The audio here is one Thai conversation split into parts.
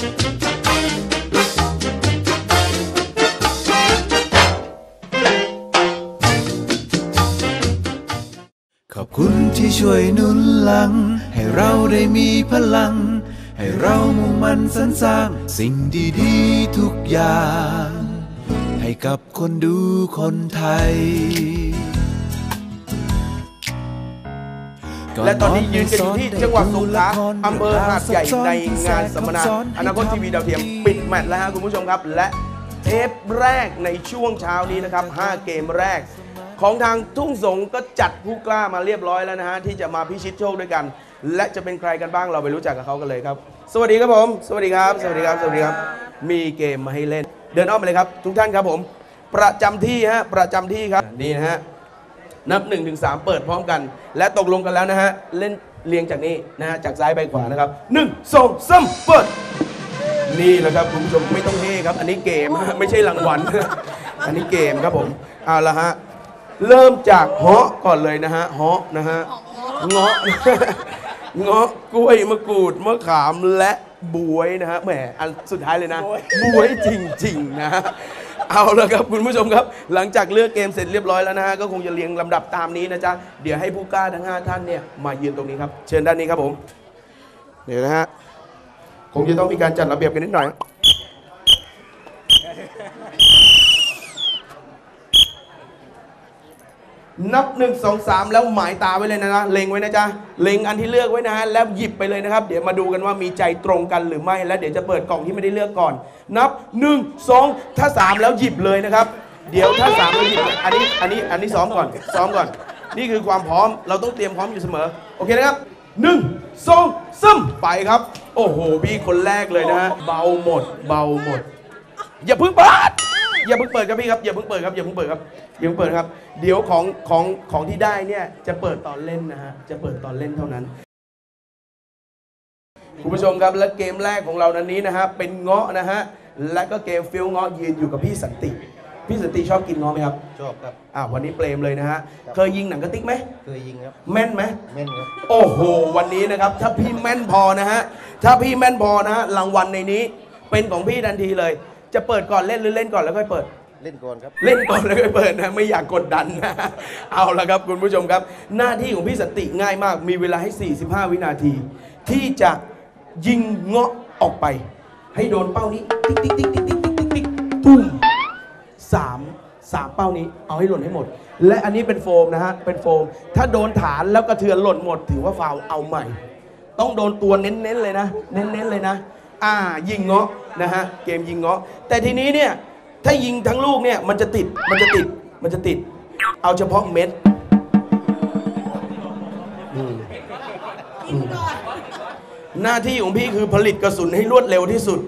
ขอบคุณที่ช่วยหนุนหลัง ให้เราได้มีพลัง ให้เรามุ่งมั่นสรรสร้าง สิ่งดีๆทุกอย่าง ให้กับคนดูคนไทย และตอนนี้ยืนกันอยู่ที่จังหวัดสงขลาอำเภอหาดใหญ่ในงานสัมมนาอนาคตทีวีดาวเทียมปิดแมตช์แล้วฮะคุณผู้ชมครับ และเทปแรกในช่วงเช้านี้นะครับ 5 เกมแรก ของทางทุ่งสงก็จัดผู้กล้ามาเรียบร้อยแล้วนะฮะที่จะมาพิชิตโชคด้วยกัน และจะเป็นใครกันบ้างเราไปรู้จักกับเขากันเลยครับ สวัสดีครับผม สวัสดีครับ สวัสดีครับ สวัสดีครับ มีเกมมาให้เล่น เดินอ้อมไปเลยครับ ทุกท่านครับผม ประจำที่ฮะประจำที่ครับนี่นะฮะ นับ1นถึงสเปิดพร้อมกัน และตกลงกันแล้วนะฮะ เล่นเรียงจากนี้นะฮะ จากซ้ายไปขวานะครับ1 2 3เปิด นี่แหละครับคุณผู้ชมไม่ต้องเฮ่ครับ อันนี้เกมไม่ใช่รางวัล อันนี้เกมครับผมเอาละฮะ เริ่มจากเหาะก่อนเลยนะฮะเหาะนะฮะเงาะเงาะกล้วยมะกรูดมะขามและบวยนะฮะแหมอันสุดท้ายเลยนะบวยจริง ๆ นะฮะ เอาละครับคุณผู้ชมครับ หลังจากเลือกเกมเสร็จเรียบร้อยแล้วนะฮะก็คงจะเรียงลำดับตามนี้นะจ๊ะเดี๋ยวให้ผู้กล้าทั้งห้าท่านเนี่ยมายืนตรงนี้ครับ เชิญด้านนี้ครับผมเดี๋ยวนะฮะคงจะต้องมีการจัดระเบียบกันนิดหน่อย นับหนึ่งสองสามแล้วหมายตาไว้เลยนะนะเล็งไว้นะจ๊ะเล็งอันที่เลือกไว้นะฮะแล้วหยิบไปเลยนะครับ เดี๋ยวมาดูกันว่ามีใจตรงกันหรือไม่ และเดี๋ยวจะเปิดกล่องที่ไม่ได้เลือกก่อน นับหนึ่งสองถ้าสามแล้วหยิบเลยนะครับ เดี๋ยวถ้าสามแล้วหยิบอันนี้อันนี้อันนี้ซ้อมก่อนซ้อมก่อน นี่คือความพร้อมเราต้องเตรียมพร้อมอยู่เสมอ โอเคนะครับหนึ่งสองสามไปครับ โอ้โหพี่คนแรกเลยนะฮะเบาหมด เบาหมด อย่าเพิ่งเปิด อย่าเพิ่งเปิดครับพี่ครับอย่าเพิ่งเปิดครับอย่าเพิ่งเปิดครับอย่าเพิ่งเปิดครับ เดี๋ยวของของของที่ได้เนี่ยจะเปิดตอนเล่นนะฮะจะเปิดตอนเล่นเท่านั้นคุณผู้ชมครับและเกมแรกของเรานั้นนี้นะฮะเป็นเงาะนะฮะและก็เกมฟิลเงาะยืนอยู่กับพี่สันติพี่สันติชอบกินเงาะไหมครับชอบครับอ่าวันนี้เปรมเลยนะฮะเคยยิงหนังกระติกไหมเคยยิงครับแม่นไหมแม่นครับโอ้โหวันนี้นะครับถ้าพี่แม่นพอนะฮะถ้าพี่แม่นพอนะฮะรางวัลในนี้เป็นของพี่ทันทีเลย จะเปิดก่อนเล่นหรือเล่นก่อนแล้วค่อยเปิด เล่นก่อนครับ เล่นก่อนแล้วค่อยเปิดนะไม่อยากกดดันนะเอาละครับคุณผู้ชมครับ หน้าที่ของพี่สนติง่ายมาก มีเวลาให้ 45 วินาที ที่จะยิงเงาะออกไป ให้โดนเป้านี้ ติ๊กติ๊กติ๊กติ๊กติ๊กติ๊กติ๊กติ๊กตุ้มสามสามเป้านี้เอาให้หล่นให้หมด และอันนี้เป็นโฟมนะฮะเป็นโฟม ถ้าโดนฐานแล้วกระเทือนหล่นหมด ถือว่าฟาวล์เอาใหม่ ต้องโดนตัวเน้นๆเลยนะ เน้นๆเลยนะ อ่า ยิงเงาะ นะฮะเกมยิงเงาะ แต่ทีนี้เนี่ยถ้ายิงทั้งลูกเนี่ยมันจะติดมันจะติดมันจะติด เอาเฉพาะเม็ดอืมอืมหน้าที่ของพี่คือผลิตกระสุนให้รวดเร็วที่สุด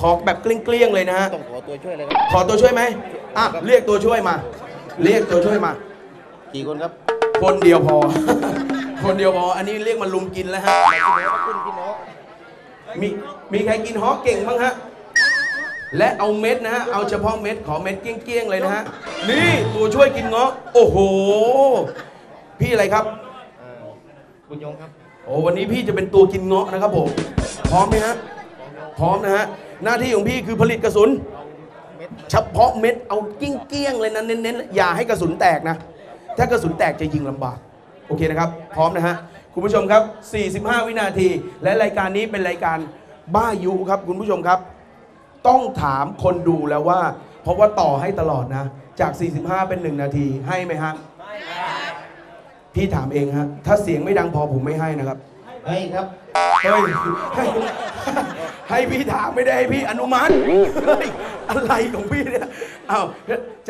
ขอแบบเกลี้ยงๆเลยนะฮะต้องขอตัวช่วยเลยครับขอตัวช่วยไหมอะเรียกตัวช่วยมา เรียกตัวช่วยมา กี่คนครับ คนเดียวพอ คนเดียวพอ อันนี้เรียกมาลุมกินแล้วฮะคุณพี่น้องมีมีใครกินฮอกเก่งบ้างฮะ และเอาเม็ดนะฮะ เอาเฉพาะเม็ด ขอเม็ดเกลี้ยงๆเลยนะฮะ นี่ตัวช่วยกินเงาะ โอ้โห พี่อะไรครับอ่าคุณยงครับ โอ้วันนี้พี่จะเป็นตัวกินเงาะนะครับผม พร้อมไหมฮะ พร้อมนะฮะ หน้าที่ของพี่คือผลิตกระสุนเม็ดเฉพาะเม็ด เอาเกี้ยงๆเลยนะ เน้นๆ อย่าให้กระสุนแตกนะ ถ้ากระสุนแตกจะยิงลำบาก โอเคนะครับ พร้อมนะฮะ คุณผู้ชมครับ 45 วินาที และรายการนี้เป็นรายการบ้ายุครับคุณผู้ชมครับ ต้องถามคนดูแล้วว่า เพราะว่าต่อให้ตลอดนะ จาก 45 เป็น 1 นาทีให้ไหมฮะพี่ถามเองฮะถ้าเสียงไม่ดังพอผมไม่ให้นะครับเฮ้ยครับเฮ้ยให้ให้พี่ถามไม่ได้ให้พี่อนุมัติเฮ้ยอะไรของพี่เนี่ยเอา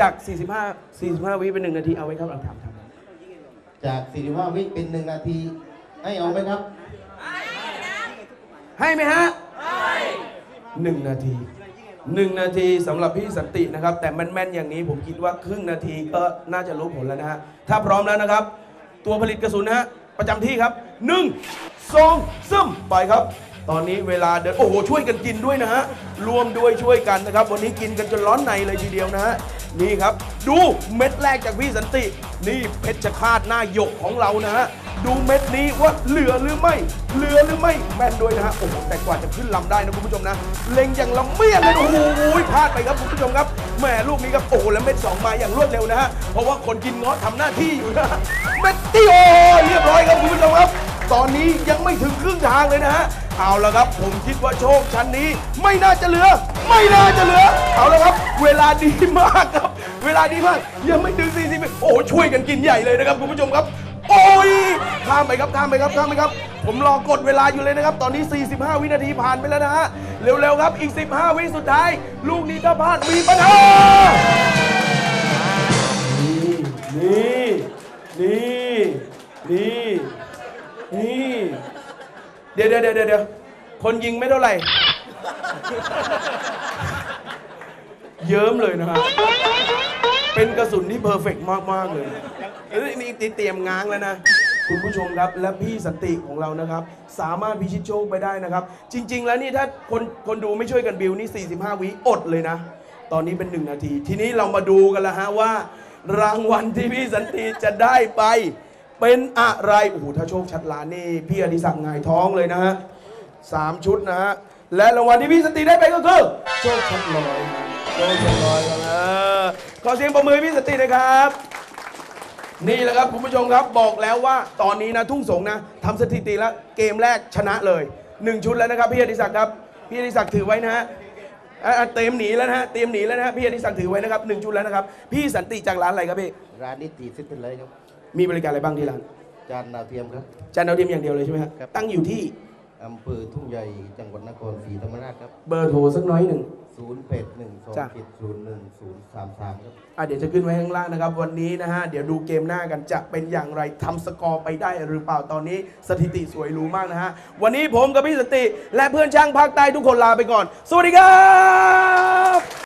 จาก 45 45 วิเป็นหนึ่งนาทีเอาไว้ครับเอาถามถามจาก 45 วิเป็น1นาที ให้เอาไหมครับ ให้ไหมฮะหนึ่งนาที หนึ่งนาทีสำหรับพี่สันตินะครับ แต่แม่นๆอย่างนี้ผมคิดว่าครึ่งนาทีก็น่าจะรู้ผลแล้วนะฮะถ้าพร้อมแล้วนะครับ ตัวผลิตกระสุนนะฮะประจำที่ครับหนึ่งสองซึมไปครับ ตอนนี้เวลาเดินโอ้โหช่วยกันกินด้วยนะฮะรวมด้วยช่วยกันนะครับ วันนี้กินกันจนร้อนในเลยทีเดียวนะฮะนี่ครับ ดูเม็ดแรกจากพี่สันติ นี่เพชรฆาตหน้าหยกของเรานะฮะ ดูเม็ดนี้ว่าเหลือหรือไม่ เหลือหรือไม่แม่นด้วยนะฮะโอ้โหแต่กว่าจะขึ้นลำได้นะคุณผู้ชมนะ เล็งอย่างละเมียดเลยโอ้โหพลาดไปครับคุณผู้ชมครับแหมลูกนี้ครับโอ้โหแล้วเม็ดสองมาอย่างรวดเร็วนะฮะเพราะว่าคนกินเงาะทำหน้าที่อยู่นะเม็ดที่โอเรียบร้อยครับคุณผู้ชมครับ ตอนนี้ยังไม่ถึงครึ่งทางเลยนะฮะเอาละครับ ผมคิดว่าโชคชั้นนี้ ไม่น่าจะเหลือ ไม่น่าจะเหลือ เอาละครับ เวลาดีมากครับ เวลาดีมากยังไม่ถึง40วิโอ้ช่วยกันกินใหญ่เลยนะครับคุณผู้ชมครับ อ้ยข้ามไปครับข้ามไปครับข้ามไปครับ ผมรอกดเวลาอยู่เลยนะครับ ตอนนี้ 45 วินาทีผ่านไปแล้วนะฮะ เร็วๆครับ อีก 15 วิสุดท้าย ลูกนี้ถ้าพลาดมีปัญหา นี่ นี่ นี่ นี่ เดี๋ยวเดี๋ยวเดี๋ยวเดี๋ยวคนยิงไม่เท่าไหร่ เยิ้มเลยนะฮะ เป็นกระสุนที่เพอร์เฟกต์มาก ๆ เลยเอ้ย นี่เตรียมง้างแล้วนะ คุณผู้ชมครับ และพี่สันติของเรานะครับ สามารถพิชิตโชคไปได้นะครับ จริง ๆ แล้วนี่ถ้าคนคนดูไม่ช่วยกันบิวนี่ 45 วิอดเลยนะ ตอนนี้เป็น 1 นาที ทีนี้เรามาดูกันแล้วฮะว่า รางวัลที่พี่สันติจะได้ไป เป็นอะไร โอ้โห ถ้าโชคชัดล้านนี่ พี่อดิศักดิ์งายท้องเลยนะฮะสามชุดนะฮะ และรางวัลที่พี่สันติได้ไปก็คือโชคชัดลอยโชคชัดลอยครับเออขอเสียงประมือพี่สันตินะครับ นี่แหละครับคุณผู้ชมครับบอกแล้วว่าตอนนี้นะทุ่งสงนะทำสถิติแล้วเกมแรกชนะเลยหนึ่งชุดแล้วนะครับพี่อดิศักดิ์ครับพี่อดิศักดิ์ถือไว้นะฮะอะอะเตรียมหนีแล้วนะฮะเตรียมหนีแล้วนะฮะพี่อดิศักดิ์ถือไว้นะครับหนึ่งชุดแล้วนะครับพี่สันติจากร้านอะไรครับพี่ร้านนิติซิติเลยครับ มีบริการอะไรบ้างที่ร้านจานดาวเทียมครับ จานดาวเทียมอย่างเดียวเลยใช่ไหมครับครับตั้งอยู่ที่ อำเภอทุ่งใหญ่จังหวัดนครศรีธรรมราชครับ เบอร์โทรสักน้อยหนึ่ง 0 8 1 2จ้ะ7 0 1 0 3 3ครับอะเดี๋ยวจะขึ้นไว้ข้างล่างนะครับ วันนี้นะฮะ เดี๋ยวดูเกมหน้ากันจะเป็นอย่างไรทำสกอร์ไปได้หรือเปล่าตอนนี้สถิติสวยหรู้มากนะฮะ วันนี้ผมกับพี่สติ และเพื่อนช่างภาคใต้ทุกคนลาไปก่อน สวัสดีครับ